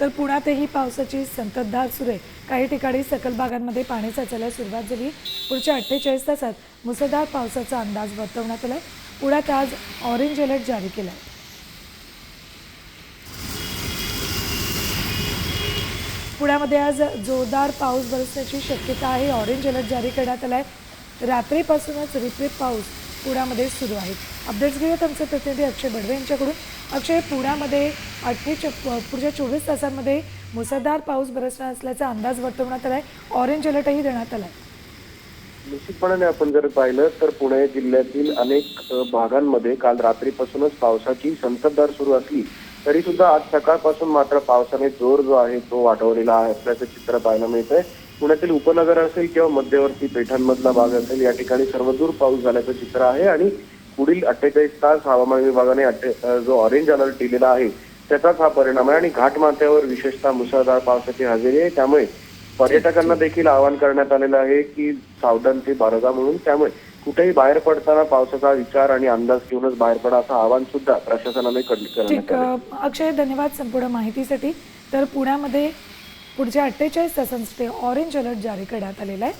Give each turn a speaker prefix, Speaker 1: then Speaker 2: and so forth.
Speaker 1: तर पुण्यातही पावसाची संततधार सुरू आहे. काही ठिकाणी सकल भागांमध्ये पाणी साचायला सुरुवात झाली. पुढच्या अठ्ठेचाळीस तासात मुसळधार पावसाचा अंदाज वर्तवण्यात आला आहे पुण्यात आज ऑरेंज अलर्ट जारी केला आहे पुण्यामध्ये आज जोरदार पाऊस बरसण्याची शक्यता आहे. ऑरेंज अलर्ट जारी करण्यात आला आहे रात्रीपासूनच रिपीट पाऊस पुण्यामध्ये सुरू आहेत अपडेट्स घेऊयात आमचे प्रतिनिधी अक्षय बडवे यांच्याकडून. अक्षय पुण्यामध्ये अठ्ठेच्या पुढच्या चोवीस तासांमध्ये मुसळधार पाऊस बरसणार असल्याचा अंदाज वर्तवण्यात आला आहे ऑरेंज अलर्टही देण्यात आला आहे
Speaker 2: निश्चितपणाने आपण जर पाहिलं तर पुणे जिल्ह्यातील अनेक भागांमध्ये काल रात्रीपासूनच पावसाची संततधार सुरू असली. तरी सुद्धा आज सकाळपासून मात्र पावसाने जोर जो आहे तो वाढवलेला आहे. असल्याचं चित्र पाहायला मिळतंय. पुण्यातील उपनगर असेल किंवा मध्यवर्ती पेठांमधला भाग असेल या ठिकाणी सर्वदूर पाऊस झाल्याचं चित्र आहे आणि पुढील अठ्ठेचाळीस तास हवामान विभागाने अठ्ठे जो ऑरेंज अलर्ट दिलेला आहे त्याचाच हा परिणाम आहे आणि घाटमाथ्यावर विशेषतः मुसळधार पावसाची हजेरी आहे. त्यामुळे पर्यटकांना देखील आवाहन करण्यात आलेलं आहे की सावधानते बाळगा म्हणून. त्यामुळे कुठेही बाहेर पडताना पावसाचा विचार आणि अंदाज घेऊनच बाहेर पडा असं आवाहन सुद्धा प्रशासनाने
Speaker 1: ठीक अक्षय धन्यवाद संपूर्ण माहितीसाठी. तर पुण्यामध्ये पुढच्या अठ्ठेचाळीस तासांसाठी ऑरेंज अलर्ट जारी करण्यात आलेला आहे.